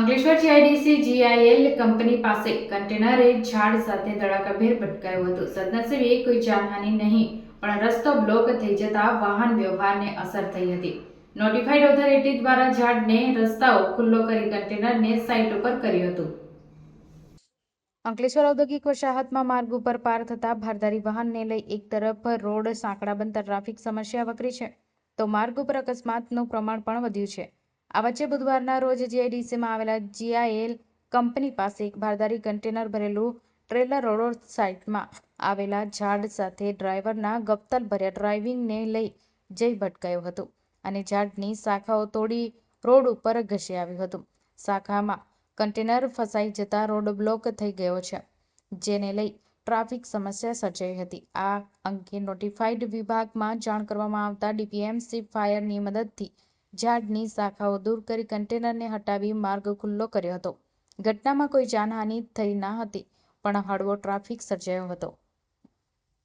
Ankleshwar GIDC જીઆઈએલ company પાસે કન્ટેનરે ઝાડ સાથે ધડાકાભેર ભટકાયું હતું. સદનસીબે કોઈ જાનહાનિ નહીં, પણ રસ્તો બ્લોક થઈ જતા વાહન વ્યવહારને અસર થઈ હતી. નોટિફાઈડ ઓથોરિટી દ્વારા ઝાડને રસ્તાઓ ખુલ્લો કરી કન્ટેનરને સાઇટ ઉપર કર્યું હતું. અંકલેશ્વર ઔદ્યોગિક વસાહતમાં માર્ગ ઉપર પાર થતા ભારદારી વાહનને લઈ એક તરફ રોડ, સાંકડા બનતા ટ્રાફિક સમસ્યા વકરી છે. તો માર્ગ ઉપર અકસ્માતનું પ્રમાણ પણ વધ્યું છે. આ વચ્ચે બુધવારના રોજ જીઆઈડીસીમાં આવેલા જીઆઈએલ કંપની પાસે એક ભારદારી કન્ટેનર ભરેલું ટ્રેલર રોડ સાઇટમાં આવેલા ઝાડ સાથે ડ્રાઈવરના ગપ્તલ ભર્યા ડ્રાઇવિંગને લઈ જઈ ભટકાયો હતો અને ઝાડની શાખાઓ તોડી રોડ ઉપર ઘસી આવ્યું હતું. શાખામાં કન્ટેનર ફસાઈ જતા રોડ બ્લોક થઈ ગયો છે, જેને લઈ ટ્રાફિક સમસ્યા સર્જાઈ હતી. આ અંગે નોટિફાઈડ વિભાગમાં જાણ કરવામાં આવતા ડીપીએમસી ફાયરની મદદથી ઝાડની શાખાઓ દૂર કરી કન્ટેનરને હટાવી માર્ગ ખુલ્લો કર્યો હતો. ઘટનામાં કોઈ જાનહાનિ થઈ ન હતી, પણ હળવો ટ્રાફિક સર્જાયો હતો.